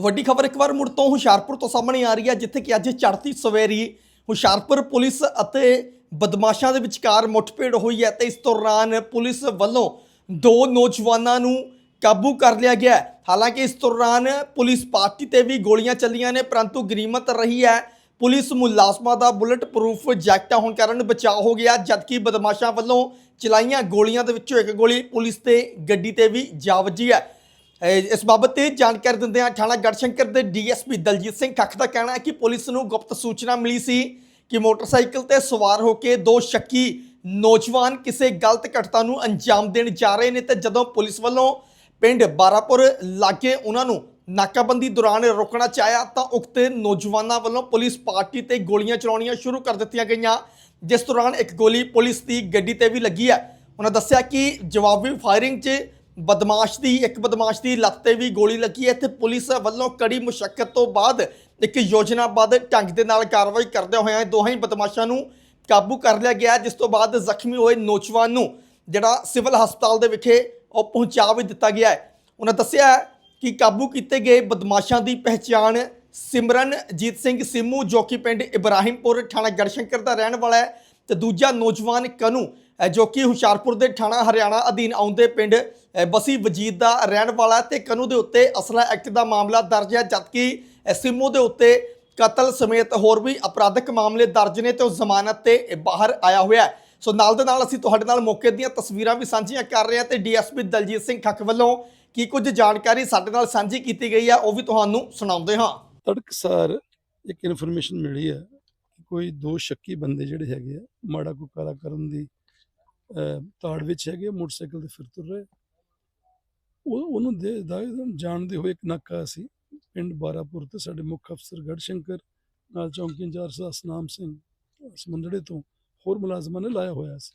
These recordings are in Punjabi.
ਵੱਡੀ ਖਬਰ ਇੱਕ ਵਾਰ ਮੁੜ ਤੋਂ ਹੁਸ਼ਿਆਰਪੁਰ ਤੋਂ ਸਾਹਮਣੇ ਆ ਰਹੀ ਹੈ, ਜਿੱਥੇ ਕਿ ਅੱਜ ਚੜ੍ਹਦੀ ਸਵੇਰੀ ਹੁਸ਼ਿਆਰਪੁਰ ਪੁਲਿਸ ਅਤੇ ਬਦਮਾਸ਼ਾਂ ਦੇ ਵਿਚਕਾਰ ਮੁੱਠਭੇੜ ਹੋਈ ਹੈ ਤੇ ਇਸ ਦੌਰਾਨ ਪੁਲਿਸ ਵੱਲੋਂ ਦੋ ਨੌਜਵਾਨਾਂ ਨੂੰ ਕਾਬੂ ਕਰ ਲਿਆ ਗਿਆ ਹਾਲਾਂਕਿ ਇਸ ਦੌਰਾਨ ਪੁਲਿਸ ਪਾਰਟੀ ਤੇ ਵੀ ਗੋਲੀਆਂ ਚੱਲੀਆਂ ਨੇ, ਪਰੰਤੂ ਗਰੀਮਤ ਰਹੀ ਹੈ। ਪੁਲਿਸ ਮੁਲਾਜ਼ਮਾਂ ਦਾ ਬੁਲਟ ਪ੍ਰੂਫ ਜੈਕਟਾਂ ਹੋਣ ਕਾਰਨ ਬਚਾਅ ਹੋ ਗਿਆ, ਜਦਕਿ ਬਦਮਾਸ਼ਾਂ ਵੱਲੋਂ ਚਲਾਈਆਂ ਗੋਲੀਆਂ ਦੇ ਵਿੱਚੋਂ ਇੱਕ ਗੋਲੀ ਪੁਲਿਸ ਤੇ ਗੱਡੀ ਤੇ ਵੀ ਜਾ ਵੱਜੀ ਹੈ। ਇਸ ਬਾਬਤ ਤੇ ਜਾਣਕਾਰੀ ਦਿੰਦੇ ਹਾਂ ਥਾਣਾ ਗੜਸ਼ੰਕਰ ਦੇ ਡੀਐਸਪੀ ਦਲਜੀਤ ਸਿੰਘ ਠੱਕ ਦਾ ਕਹਿਣਾ ਹੈ ਕਿ ਪੁਲਿਸ ਨੂੰ ਗੁਪਤ ਸੂਚਨਾ ਮਿਲੀ ਸੀ ਕਿ ਮੋਟਰਸਾਈਕਲ ਤੇ ਸਵਾਰ ਹੋ ਕੇ ਦੋ ਸ਼ੱਕੀ ਨੌਜਵਾਨ ਕਿਸੇ ਗਲਤ ਘਟਨਾ ਨੂੰ ਅੰਜਾਮ ਦੇਣ ਜਾ ਰਹੇ ਨੇ ਤੇ ਜਦੋਂ ਪੁਲਿਸ ਵੱਲੋਂ ਪਿੰਡ ਬਾਰਾਪੁਰ ਲਾਗੇ ਉਹਨਾਂ ਨੂੰ ਨਾਕਾਬੰਦੀ ਦੌਰਾਨ ਰੋਕਣਾ ਚਾਹਿਆ ਤਾਂ ਉਕਤ ਨੌਜਵਾਨਾਂ ਵੱਲੋਂ ਪੁਲਿਸ ਪਾਰਟੀ ਤੇ ਗੋਲੀਆਂ ਚਲਾਉਣੀਆਂ ਸ਼ੁਰੂ ਕਰ ਦਿੱਤੀਆਂ ਗਈਆਂ। ਜਿਸ ਦੌਰਾਨ ਇੱਕ ਗੋਲੀ ਪੁਲਿਸ ਦੀ ਗੱਡੀ ਤੇ ਵੀ ਲੱਗੀ ਹੈ। ਉਹਨਾਂ ਦੱਸਿਆ ਕਿ ਜਵਾਬੀ ਫਾਇਰਿੰਗ 'ਚ ਬਦਮਾਸ਼ ਦੀ, ਇੱਕ ਬਦਮਾਸ਼ ਦੀ ਲੱਤ ਤੇ ਵੀ ਗੋਲੀ ਲੱਗੀ ਹੈ। ਤੇ ਪੁਲਿਸ ਵੱਲੋਂ ਕੜੀ ਮੁਸ਼ਕਲ ਤੋਂ ਬਾਅਦ ਇੱਕ ਯੋਜਨਾਬੱਧ ਢੰਗ ਦੇ ਨਾਲ ਕਾਰਵਾਈ ਕਰਦੇ ਹੋਏ ਦੋਹਾਂ ਹੀ ਬਦਮਾਸ਼ਾਂ ਨੂੰ ਕਾਬੂ ਕਰ ਲਿਆ ਗਿਆ ਜਿਸ ਤੋਂ ਬਾਅਦ ਜ਼ਖਮੀ ਹੋਏ ਨੌਜਵਾਨ ਨੂੰ ਜਿਹੜਾ ਸਿਵਲ ਹਸਪਤਾਲ ਦੇ ਵਿਖੇ ਉਹ ਪਹੁੰਚਾ ਵੀ ਦਿੱਤਾ ਗਿਆ ਹੈ। ਉਹਨਾਂ ਦੱਸਿਆ ਕਿ ਕਾਬੂ ਕੀਤੇ ਗਏ ਬਦਮਾਸ਼ਾਂ ਦੀ ਪਹਿਚਾਣ ਸਿਮਰਨਜੀਤ ਸਿੰਘ ਸਿੰਮੂ, ਜੋ ਕਿ ਪਿੰਡ ਇਬਰਾਹਿਮਪੁਰ, ਥਾਣਾ ਗੜਸ਼ੰਕਰ ਦਾ ਰਹਿਣ ਵਾਲਾ ਹੈ, ਤੇ ਦੂਜਾ ਨੌਜਵਾਨ ਕਨੂ ਜੋ ਕਿ ਹੁਸ਼ਿਆਰਪੁਰ ਦੇ ਥਾਣਾ ਹਰਿਆਣਾ ਅਧੀਨ ਆਉਂਦੇ ਪਿੰਡ ਬਸੀ ਵਜੀਦ ਦਾ ਰਹਿਣ ਵਾਲਾ ਤੇ ਕਨੂ ਦੇ ਉੱਤੇ ਅਸਲਾ ਐਕਟ ਦਾ ਮਾਮਲਾ ਦਰਜ ਹੈ, ਜਦਕਿ ਅਹ ਦੇ ਉੱਤੇ ਕਤਲ ਸਮੇਤ ਹੋਰ ਵੀ ਅਪਰਾਧਿਕ ਮਾਮਲੇ ਦਰਜ ਨੇ ਤੇ ਉਹ ਜ਼ਮਾਨਤ ਤੇ ਬਾਹਰ ਆਇਆ ਹੋਇਆ ਹੈ। ਸੋ ਨਾਲ ਦੇ ਨਾਲ ਅਸੀਂ ਤੁਹਾਡੇ ਨਾਲ ਮੌਕੇ ਦੀਆਂ ਤਸਵੀਰਾਂ ਵੀ ਸਾਂਝੀਆਂ ਕਰ ਰਹੇ ਹਾਂ ਤੇ ਡੀਐਸਪੀ ਦਲਜੀਤ ਸਿੰਘ ਠੱਕ ਵੱਲੋਂ ਕੀ ਕੁਝ ਜਾਣਕਾਰੀ ਸਾਡੇ ਨਾਲ ਸਾਂਝੀ ਕੀਤੀ ਗਈ ਹੈ, ਉਹ ਵੀ ਤੁਹਾਨੂੰ ਸੁਣਾਉਂਦੇ ਹਾਂ। ਤੜਕਸਾਰ ਇੱਕ ਇਨਫੋਰਮੇਸ਼ਨ ਮਿਲੀ ਹੈ ਕਿ ਕੋਈ ਦੋ ਸ਼ੱਕੀ ਬੰਦੇ ਜਿਹੜੇ ਹੈਗੇ ਆ, ਮਾੜਾ ਕੋ ਕਰਨ ਦੀ ਤਾੜ ਵਿੱਚ ਹੈਗੇ ਮੋਟਰਸਾਈਕਲ ਤੇ ਫਿਰ ਤੁਰ ਰਹੇ ਉਹ, ਉਹਨੂੰ ਦੇ, ਦਾ ਜਾਣਦੇ ਹੋਏ ਇੱਕ ਨਾਕਾ ਸੀ, ਪਿੰਡ ਬਾਰਾਪੁਰ ਤੇ ਸਾਡੇ ਮੁੱਖ ਅਫਸਰ ਗੜਸ਼ੰਕਰ, ਨਾਲ ਚੌਂਕੀ ਇੰਚਾਰਜ ਦਾ ਸਨਾਮ ਸਿੰਘ ਸਮੁੰਦੜੇ ਤੋਂ ਹੋਰ ਮੁਲਾਜ਼ਮਾਂ ਨੇ ਲਾਇਆ ਹੋਇਆ ਸੀ।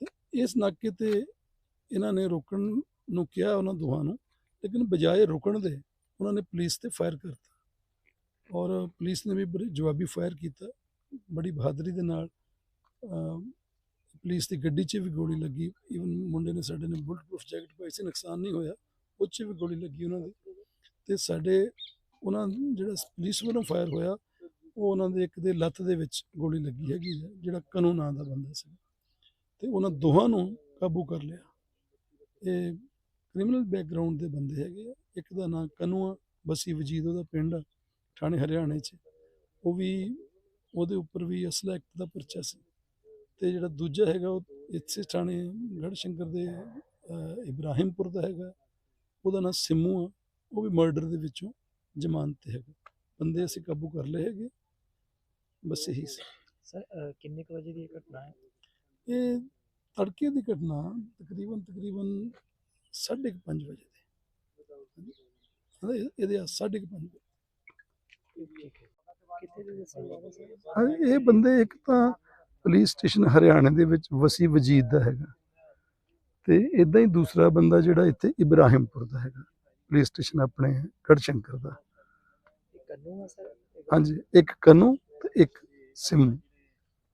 ਤੇ ਇਸ ਨਾਕੇ ਤੇ ਇਹਨਾਂ ਨੇ ਰੋਕਣ ਨੂੰ ਕਿਹਾ ਉਹਨਾਂ ਦੋਹਾਂ ਨੂੰ, ਲੇਕਿਨ ਬਜਾਏ ਰੁਕਣ ਦੇ ਉਹਨਾਂ ਨੇ ਪੁਲਿਸ ਤੇ ਫਾਇਰ ਕਰਤਾ। ਔਰ ਪੁਲਿਸ ਨੇ ਵੀ ਬੜੀ ਜਵਾਬੀ ਫਾਇਰ ਕੀਤਾ, ਬੜੀ ਬਹਾਦਰੀ ਦੇ ਨਾਲ ਪੁਲਿਸ ਦੀ ਗੱਡੀ 'ਚ ਵੀ ਗੋਲੀ ਲੱਗੀ। ਈਵਨ ਮੁੰਡੇ ਨੇ ਸਾਡੇ ਨੇ ਬੁਲਟ ਪ੍ਰੂਫ ਜੈਕਟ ਪਾਈ ਸੀ, ਨੁਕਸਾਨ ਨਹੀਂ ਹੋਇਆ। ਉਹ 'ਚ ਵੀ ਗੋਲੀ ਲੱਗੀ ਉਹਨਾਂ ਦੀ। ਤੇ ਸਾਡੇ ਉਹਨਾਂ ਜਿਹੜਾ ਪੁਲਿਸ ਵੱਲੋਂ ਫਾਇਰ ਹੋਇਆ, ਉਹ ਉਹਨਾਂ ਦੇ ਇੱਕ ਦੇ ਲੱਤ ਦੇ ਵਿੱਚ ਗੋਲੀ ਲੱਗੀ ਹੈਗੀ ਹੈ, ਜਿਹੜਾ ਕਨੂ ਨਾਂ ਦਾ ਬੰਦਾ ਸੀ। ਤੇ ਉਹਨਾਂ ਦੋਹਾਂ ਨੂੰ ਕਾਬੂ ਕਰ ਲਿਆ। ਇਹ ਕ੍ਰਿਮੀਨਲ ਬੈਕਗ੍ਰਾਉਂਡ ਦੇ ਬੰਦੇ ਹੈਗੇ ਆ। ਇੱਕ ਦਾ ਨਾਂ ਕਨੂ ਆ, ਬਸੀ ਵਜੀਦ, ਉਹਦਾ ਪਿੰਡ ਆ, ਥਾਣੇ ਹਰਿਆਣੇ 'ਚ। ਉਹ ਵੀ ਉਹਦੇ ਉੱਪਰ ਵੀ ਅਸਲਾ ਐਕਟ ਦਾ ਪਰਚਾ ਸੀ। ਤੇ ਜਿਹੜਾ ਦੂਜਾ ਹੈਗਾ ਉਹ ਇੱਥੇ ਥਾਣੇ ਗੜਸ਼ੰਕਰ ਦੇ ਇਬਰਾਹਿਮਪੁਰ ਦਾ ਹੈਗਾ। ਉਹਦਾ ਨਾਂ ਸਿੰਮੂ ਆ। ਉਹ ਵੀ ਮਰਡਰ ਦੇ ਵਿੱਚੋਂ ਜ਼ਮਾਨਤ ਤੇ ਹੈਗਾ। ਬੰਦੇ ਅਸੀਂ ਕਾਬੂ ਕਰ ਲਏ ਹੈਗੇ। ਬਸ ਇਹੀ ਸੀ। ਸਰ ਕਿੰਨੇ ਕੁ ਵਜੇ ਦੀ ਘਟਨਾ ਹੈ? ਇਹ ਤੜਕੇ ਦੀ ਘਟਨਾ ਤਕਰੀਬਨ ਤਕਰੀਬਨ 5:30 ਵਜੇ ਦੀ। ਇਹਦੇ ਆ 5:30 ਵਜੇ। ਇਹ ਬੰਦੇ ਇੱਕ ਤਾਂ ਪੁਲਿਸ ਸਟੇਸ਼ਨ ਹਰਿਆਣੇ ਦੇ ਵਿੱਚ ਵਸੀ ਵਜੀਦ ਦਾ ਹੈਗਾ ਤੇ ਇਦਾਂ ਹੀ ਦੂਸਰਾ ਬੰਦਾ ਜਿਹੜਾ ਇੱਥੇ ਇਬਰਾਹਿਮਪੁਰ ਦਾ ਹੈਗਾ ਪੁਲਿਸ ਸਟੇਸ਼ਨ ਆਪਣੇ ਗੜਸ਼ੰਕਰ ਦਾ ਇਹ ਕੰਨੂ ਆ ਸਰ ਹਾਂਜੀ ਇੱਕ ਕਨੂ ਤੇ ਇੱਕ ਸਿੰਮੂ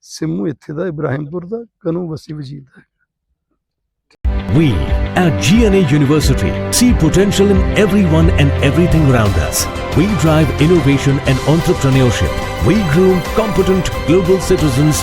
ਸਿੰਮੂ ਇੱਥੇ ਦਾ ਇਬਰਾਹਿਮਪੁਰ ਦਾ ਕਨੂ ਵਸੀ ਵਜੀਦ ਦਾ We at GNA University see potential in everyone and everything around us. We drive innovation and entrepreneurship. We groom competent global citizens